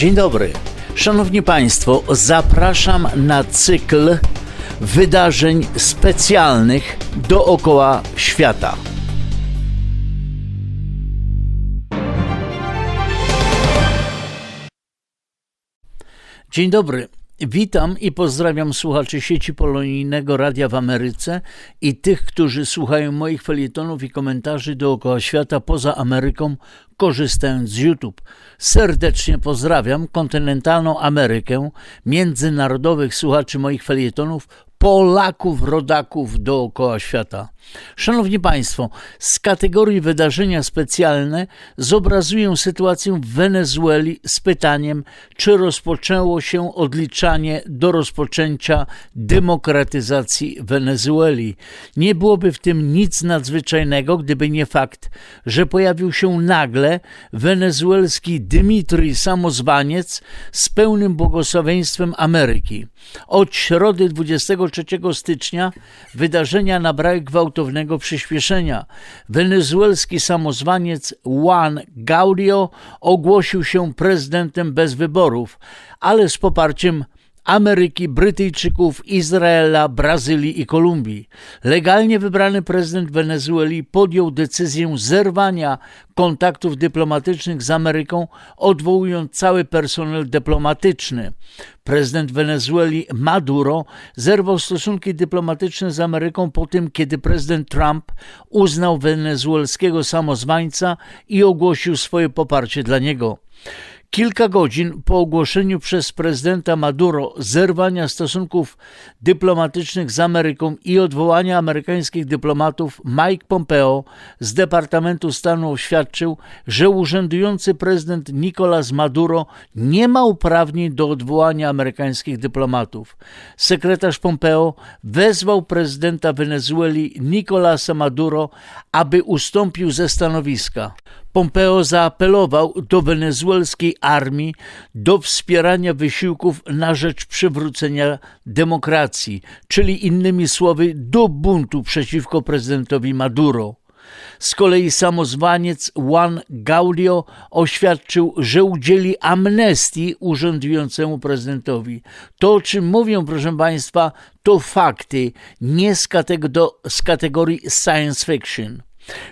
Dzień dobry. Szanowni Państwo, zapraszam na cykl wydarzeń specjalnych dookoła świata. Dzień dobry. Witam i pozdrawiam słuchaczy sieci polonijnego Radia w Ameryce i tych, którzy słuchają moich felietonów i komentarzy dookoła świata poza Ameryką, korzystając z YouTube. Serdecznie pozdrawiam kontynentalną Amerykę, międzynarodowych słuchaczy moich felietonów, Polaków, rodaków dookoła świata. Szanowni Państwo, z kategorii wydarzenia specjalne zobrazuję sytuację w Wenezueli z pytaniem, czy rozpoczęło się odliczanie do rozpoczęcia demokratyzacji Wenezueli. Nie byłoby w tym nic nadzwyczajnego, gdyby nie fakt, że pojawił się nagle wenezuelski Dmitrij Samozwaniec z pełnym błogosławieństwem Ameryki. Od środy 23 stycznia wydarzenia nabrały gwałtownego przyspieszenia. Wenezuelski samozwaniec Juan Gaudio ogłosił się prezydentem bez wyborów, ale z poparciem Ameryki, Brytyjczyków, Izraela, Brazylii i Kolumbii. Legalnie wybrany prezydent Wenezueli podjął decyzję zerwania kontaktów dyplomatycznych z Ameryką, odwołując cały personel dyplomatyczny. Prezydent Wenezueli Maduro zerwał stosunki dyplomatyczne z Ameryką po tym, kiedy prezydent Trump uznał wenezuelskiego samozwańca i ogłosił swoje poparcie dla niego. Kilka godzin po ogłoszeniu przez prezydenta Maduro zerwania stosunków dyplomatycznych z Ameryką i odwołania amerykańskich dyplomatów, Mike Pompeo z Departamentu Stanu oświadczył, że urzędujący prezydent Nicolas Maduro nie ma uprawnień do odwołania amerykańskich dyplomatów. Sekretarz Pompeo wezwał prezydenta Wenezueli Nicolasa Maduro, aby ustąpił ze stanowiska. Pompeo zaapelował do wenezuelskiej armii do wspierania wysiłków na rzecz przywrócenia demokracji, czyli innymi słowy do buntu przeciwko prezydentowi Maduro. Z kolei samozwaniec Juan Gaudio oświadczył, że udzieli amnestii urzędującemu prezydentowi. To, o czym mówią, proszę Państwa, to fakty, nie z, z kategorii science fiction.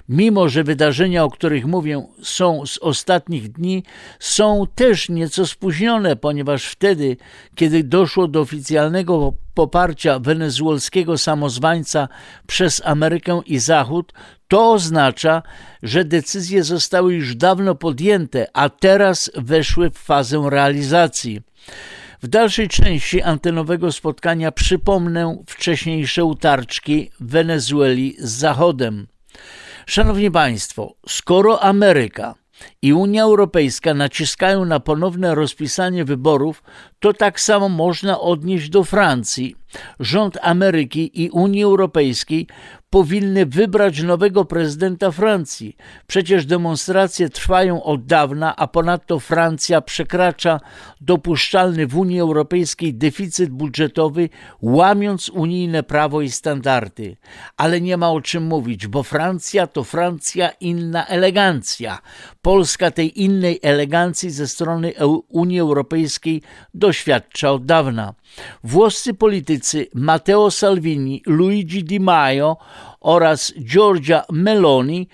Mimo, że wydarzenia, o których mówię, są z ostatnich dni, są też nieco spóźnione, ponieważ wtedy, kiedy doszło do oficjalnego poparcia wenezuelskiego samozwańca przez Amerykę i Zachód, to oznacza, że decyzje zostały już dawno podjęte, a teraz weszły w fazę realizacji. W dalszej części antenowego spotkania przypomnę wcześniejsze utarczki Wenezueli z Zachodem. Szanowni Państwo, skoro Ameryka i Unia Europejska naciskają na ponowne rozpisanie wyborów, to tak samo można odnieść do Francji. Rząd Ameryki i Unii Europejskiej powinny wybrać nowego prezydenta Francji. Przecież demonstracje trwają od dawna, a ponadto Francja przekracza dopuszczalny w Unii Europejskiej deficyt budżetowy, łamiąc unijne prawo i standardy. Ale nie ma o czym mówić, bo Francja to Francja inna elegancja. Polska tej innej elegancji ze strony Unii Europejskiej doświadcza od dawna. Włoscy politycy Matteo Salvini, Luigi Di Maio oraz Giorgia Meloni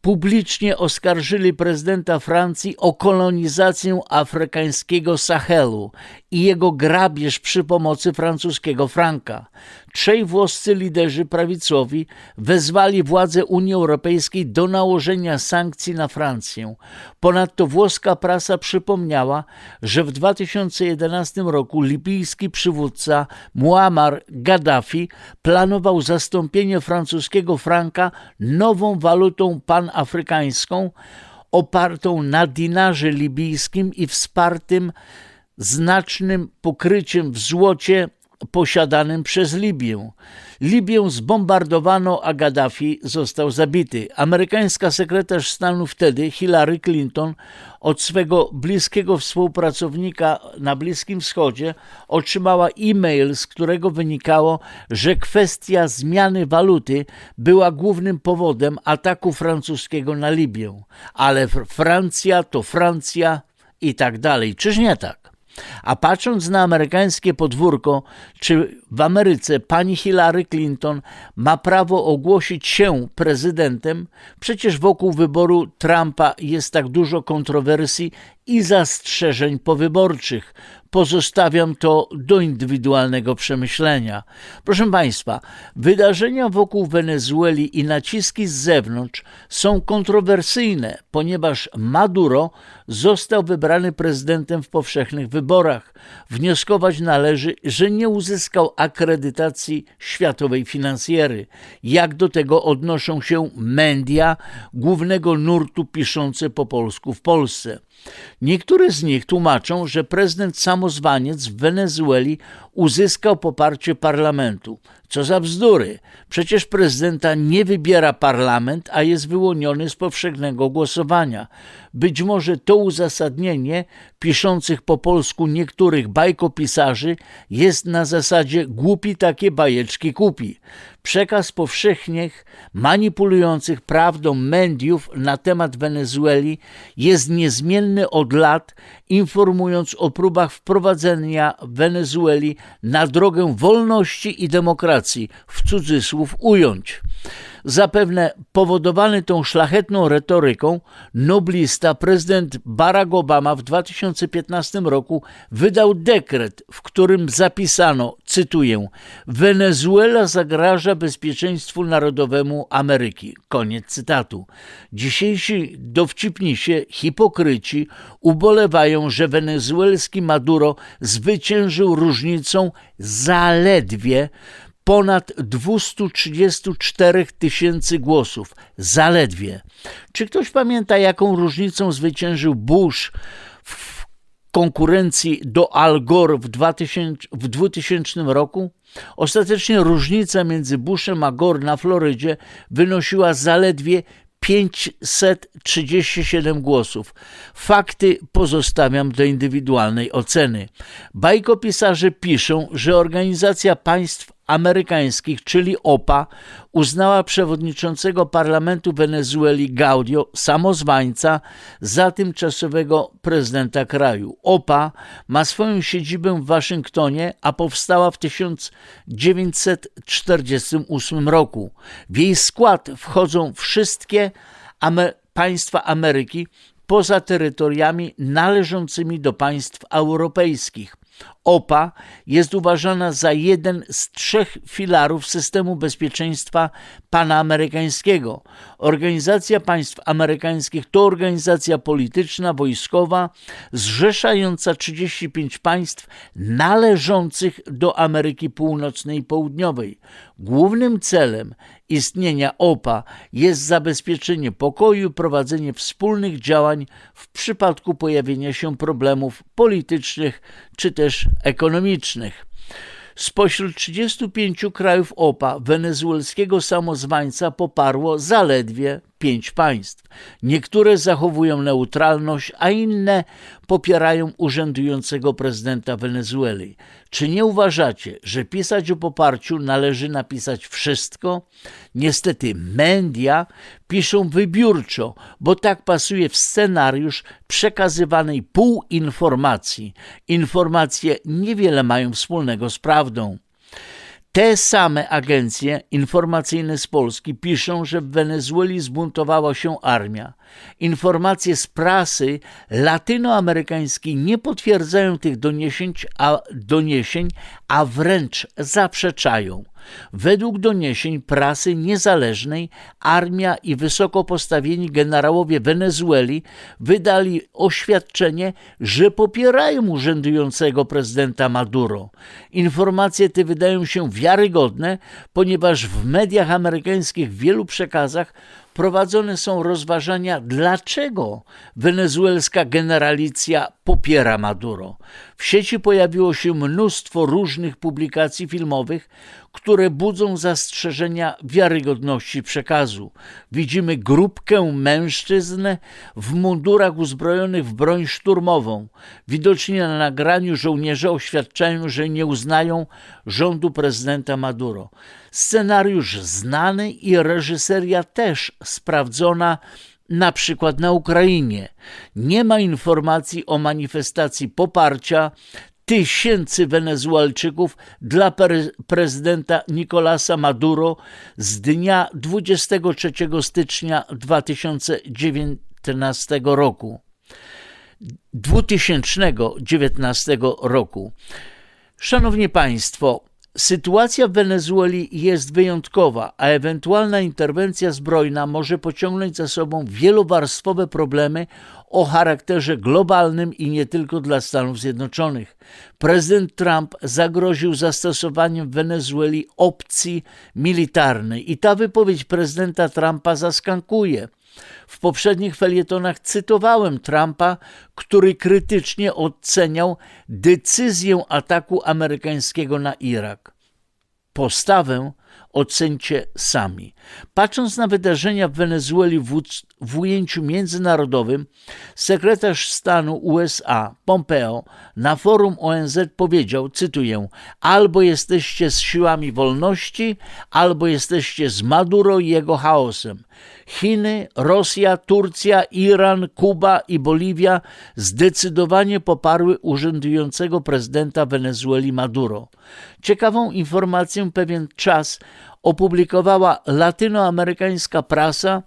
publicznie oskarżyli prezydenta Francji o kolonizację afrykańskiego Sahelu i jego grabież przy pomocy francuskiego franka. Trzej włoscy liderzy prawicowi wezwali władze Unii Europejskiej do nałożenia sankcji na Francję. Ponadto włoska prasa przypomniała, że w 2011 roku libijski przywódca Muammar Gaddafi planował zastąpienie francuskiego franka nową walutą panafrykańską opartą na dinarze libijskim i wspartym znacznym pokryciem w złocie posiadanym przez Libię. Libię zbombardowano, a Gaddafi został zabity. Amerykańska sekretarz stanu wtedy, Hillary Clinton, od swego bliskiego współpracownika na Bliskim Wschodzie otrzymała e-mail, z którego wynikało, że kwestia zmiany waluty była głównym powodem ataku francuskiego na Libię. Ale Francja to Francja i tak dalej. Czyż nie tak? A patrząc na amerykańskie podwórko, czy w Ameryce pani Hillary Clinton ma prawo ogłosić się prezydentem? Przecież wokół wyboru Trumpa jest tak dużo kontrowersji i zastrzeżeń powyborczych. Pozostawiam to do indywidualnego przemyślenia. Proszę Państwa, wydarzenia wokół Wenezueli i naciski z zewnątrz są kontrowersyjne, ponieważ Maduro został wybrany prezydentem w powszechnych wyborach. Wnioskować należy, że nie uzyskał akredytacji światowej finansjery. Jak do tego odnoszą się media głównego nurtu piszące po polsku w Polsce? Niektóre z nich tłumaczą, że prezydent samozwaniec w Wenezueli uzyskał poparcie parlamentu. Co za bzdury! Przecież prezydenta nie wybiera parlament, a jest wyłoniony z powszechnego głosowania. Być może to uzasadnienie piszących po polsku niektórych bajkopisarzy jest na zasadzie głupi takie bajeczki kupi. Przekaz powszechnych, manipulujących prawdą mediów na temat Wenezueli jest niezmienny od lat, informując o próbach wprowadzenia Wenezueli na drogę wolności i demokracji, w cudzysłów ująć. Zapewne powodowany tą szlachetną retoryką, noblista prezydent Barack Obama w 2015 roku wydał dekret, w którym zapisano, cytuję, Wenezuela zagraża bezpieczeństwu narodowemu Ameryki. Koniec cytatu. Dzisiejsi dowcipnisie, hipokryci ubolewają, że wenezuelski Maduro zwyciężył różnicą zaledwie ponad 234 tysięcy głosów. Zaledwie. Czy ktoś pamięta, jaką różnicą zwyciężył Bush w konkurencji do Al Gore w 2000, w 2000 roku? Ostatecznie różnica między Bushem a Gore na Florydzie wynosiła zaledwie 537 głosów. Fakty pozostawiam do indywidualnej oceny. Bajkopisarze piszą, że Organizacja Państw Amerykańskich, czyli OPA, uznała przewodniczącego parlamentu Wenezueli Gaudio, samozwańca, za tymczasowego prezydenta kraju. OPA ma swoją siedzibę w Waszyngtonie, a powstała w 1948 roku. W jej skład wchodzą wszystkie Amer państwa Ameryki poza terytoriami należącymi do państw europejskich. OPA jest uważana za jeden z trzech filarów systemu bezpieczeństwa panamerykańskiego. Organizacja Państw Amerykańskich to organizacja polityczna, wojskowa, zrzeszająca 35 państw należących do Ameryki Północnej i Południowej. Głównym celem istnienia OPA jest zabezpieczenie pokoju, prowadzenie wspólnych działań w przypadku pojawienia się problemów politycznych czy też ekonomicznych. Spośród 35 krajów OPA wenezuelskiego samozwańca poparło zaledwie pięć państw. Niektóre zachowują neutralność, a inne popierają urzędującego prezydenta Wenezueli. Czy nie uważacie, że pisać o poparciu należy napisać wszystko? Niestety media piszą wybiórczo, bo tak pasuje w scenariusz przekazywanej półinformacji. Informacje niewiele mają wspólnego z prawdą. Te same agencje informacyjne z Polski piszą, że w Wenezueli zbuntowała się armia. Informacje z prasy latynoamerykańskiej nie potwierdzają tych doniesień, a, doniesień, a wręcz zaprzeczają. Według doniesień prasy niezależnej armia i wysoko postawieni generałowie Wenezueli wydali oświadczenie, że popierają urzędującego prezydenta Maduro. Informacje te wydają się wiarygodne, ponieważ w mediach amerykańskich w wielu przekazach prowadzone są rozważania, dlaczego wenezuelska generalicja popiera Maduro. W sieci pojawiło się mnóstwo różnych publikacji filmowych, które budzą zastrzeżenia wiarygodności przekazu. Widzimy grupkę mężczyzn w mundurach uzbrojonych w broń szturmową. Widocznie na nagraniu żołnierze oświadczają, że nie uznają rządu prezydenta Maduro. Scenariusz znany i reżyseria też sprawdzona na przykład na Ukrainie. Nie ma informacji o manifestacji poparcia tysięcy Wenezuelczyków dla pre prezydenta Nicolasa Maduro z dnia 23 stycznia 2019 roku. 2019 roku. Szanowni Państwo, Sytuacja w Wenezueli jest wyjątkowa, a ewentualna interwencja zbrojna może pociągnąć za sobą wielowarstwowe problemy o charakterze globalnym i nie tylko dla Stanów Zjednoczonych. Prezydent Trump zagroził zastosowaniem w Wenezueli opcji militarnej i ta wypowiedź prezydenta Trumpa zaskankuje. W poprzednich felietonach cytowałem Trumpa, który krytycznie oceniał decyzję ataku amerykańskiego na Irak. Postawę ocencie sami. Patrząc na wydarzenia w Wenezueli w, w ujęciu międzynarodowym, sekretarz stanu USA Pompeo na forum ONZ powiedział, cytuję, albo jesteście z siłami wolności, albo jesteście z Maduro i jego chaosem. Chiny, Rosja, Turcja, Iran, Kuba i Boliwia zdecydowanie poparły urzędującego prezydenta Wenezueli Maduro. Ciekawą informację pewien czas opublikowała latynoamerykańska prasa,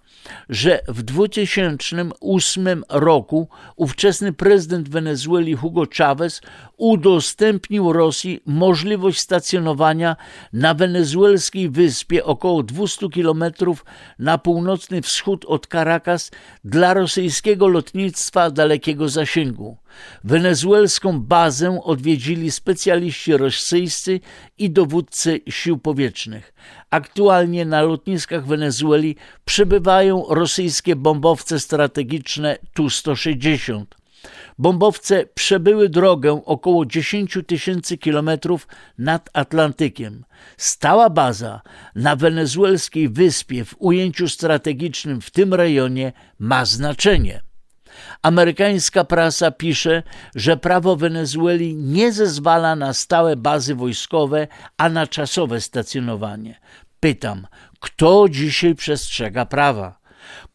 że w 2008 roku ówczesny prezydent Wenezueli Hugo Chavez udostępnił Rosji możliwość stacjonowania na wenezuelskiej wyspie około 200 km na północny wschód od Caracas dla rosyjskiego lotnictwa dalekiego zasięgu. Wenezuelską bazę odwiedzili specjaliści rosyjscy i dowódcy sił powietrznych. Aktualnie na lotniskach Wenezueli przebywają rosyjskie bombowce strategiczne Tu-160. Bombowce przebyły drogę około 10 tysięcy kilometrów nad Atlantykiem. Stała baza na wenezuelskiej wyspie w ujęciu strategicznym w tym rejonie ma znaczenie. Amerykańska prasa pisze, że prawo Wenezueli nie zezwala na stałe bazy wojskowe, a na czasowe stacjonowanie. Pytam, kto dzisiaj przestrzega prawa?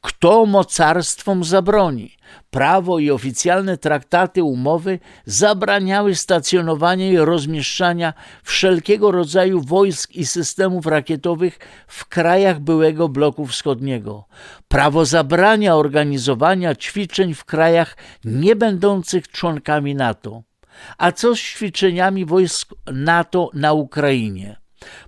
Kto mocarstwom zabroni? Prawo i oficjalne traktaty, umowy zabraniały stacjonowania i rozmieszczania wszelkiego rodzaju wojsk i systemów rakietowych w krajach byłego bloku wschodniego. Prawo zabrania organizowania ćwiczeń w krajach nie będących członkami NATO. A co z ćwiczeniami wojsk NATO na Ukrainie?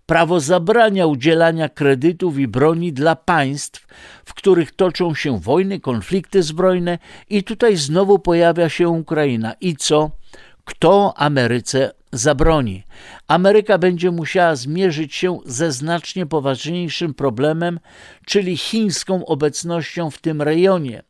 Prawo zabrania udzielania kredytów i broni dla państw, w których toczą się wojny, konflikty zbrojne, i tutaj znowu pojawia się Ukraina. I co? Kto Ameryce zabroni? Ameryka będzie musiała zmierzyć się ze znacznie poważniejszym problemem, czyli chińską obecnością w tym rejonie.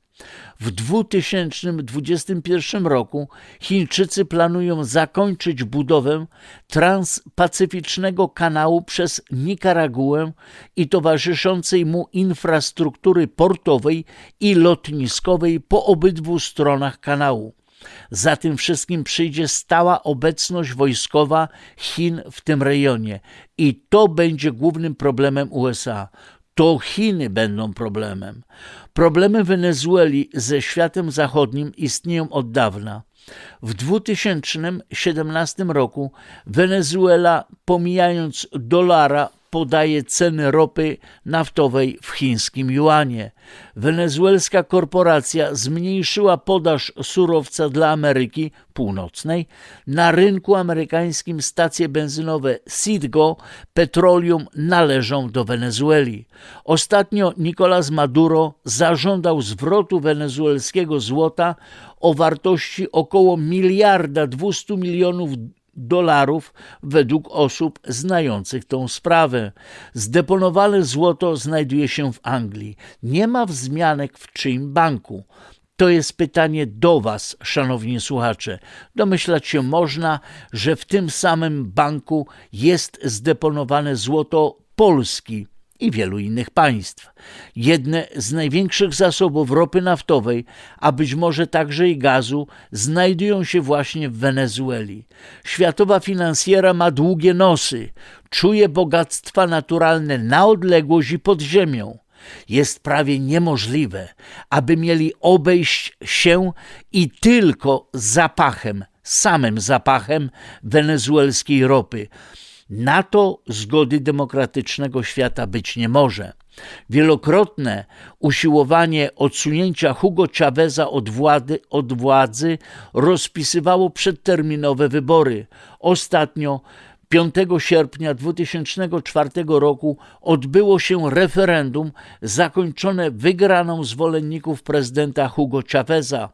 W 2021 roku Chińczycy planują zakończyć budowę transpacyficznego kanału przez Nikaraguę i towarzyszącej mu infrastruktury portowej i lotniskowej po obydwu stronach kanału. Za tym wszystkim przyjdzie stała obecność wojskowa Chin w tym rejonie i to będzie głównym problemem USA to Chiny będą problemem. Problemy Wenezueli ze światem zachodnim istnieją od dawna. W 2017 roku Wenezuela, pomijając dolara, podaje ceny ropy naftowej w chińskim juanie. Wenezuelska korporacja zmniejszyła podaż surowca dla Ameryki Północnej. Na rynku amerykańskim stacje benzynowe Citgo Petroleum należą do Wenezueli. Ostatnio Nicolás Maduro zażądał zwrotu wenezuelskiego złota o wartości około miliarda 200 milionów dolarów według osób znających tą sprawę. Zdeponowane złoto znajduje się w Anglii. Nie ma wzmianek w czyim banku. To jest pytanie do Was, szanowni słuchacze. Domyślać się można, że w tym samym banku jest zdeponowane złoto Polski i wielu innych państw. Jedne z największych zasobów ropy naftowej, a być może także i gazu, znajdują się właśnie w Wenezueli. Światowa finansjera ma długie nosy, czuje bogactwa naturalne na odległość i pod ziemią. jest prawie niemożliwe, aby mieli obejść się i tylko zapachem, samym zapachem wenezuelskiej ropy. Na to zgody demokratycznego świata być nie może. Wielokrotne usiłowanie odsunięcia Hugo Chaveza od władzy, od władzy rozpisywało przedterminowe wybory. Ostatnio 5 sierpnia 2004 roku odbyło się referendum zakończone wygraną zwolenników prezydenta Hugo Chaveza.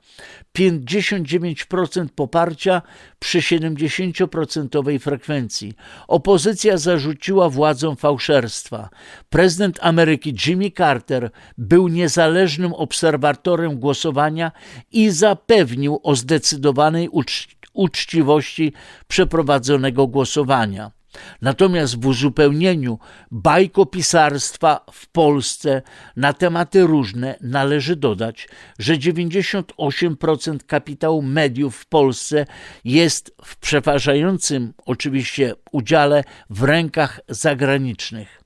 59% poparcia przy 70% frekwencji. Opozycja zarzuciła władzom fałszerstwa. Prezydent Ameryki Jimmy Carter był niezależnym obserwatorem głosowania i zapewnił o zdecydowanej uczciwości uczciwości przeprowadzonego głosowania. Natomiast w uzupełnieniu bajkopisarstwa w Polsce na tematy różne należy dodać, że 98% kapitału mediów w Polsce jest w przeważającym oczywiście udziale w rękach zagranicznych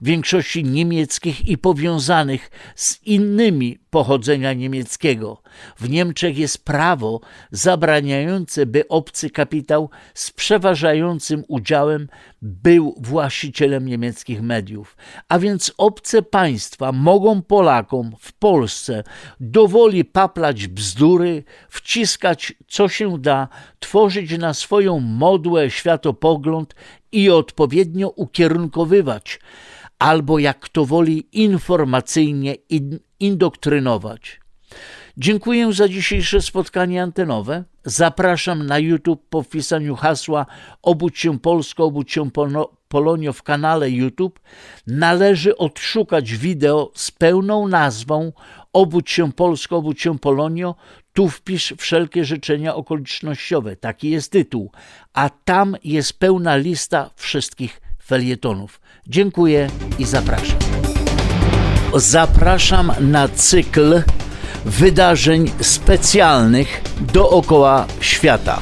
w większości niemieckich i powiązanych z innymi pochodzenia niemieckiego. W Niemczech jest prawo zabraniające, by obcy kapitał z przeważającym udziałem był właścicielem niemieckich mediów. A więc obce państwa mogą Polakom w Polsce dowoli paplać bzdury, wciskać co się da, tworzyć na swoją modłę światopogląd i odpowiednio ukierunkowywać, albo jak kto woli informacyjnie indoktrynować. Dziękuję za dzisiejsze spotkanie antenowe. Zapraszam na YouTube po wpisaniu hasła Obudź się Polsko, obudź się Polonio w kanale YouTube. Należy odszukać wideo z pełną nazwą Obudź się Polsko, obudź się Polonio. Tu wpisz wszelkie życzenia okolicznościowe. Taki jest tytuł. A tam jest pełna lista wszystkich felietonów. Dziękuję i zapraszam. Zapraszam na cykl wydarzeń specjalnych dookoła świata.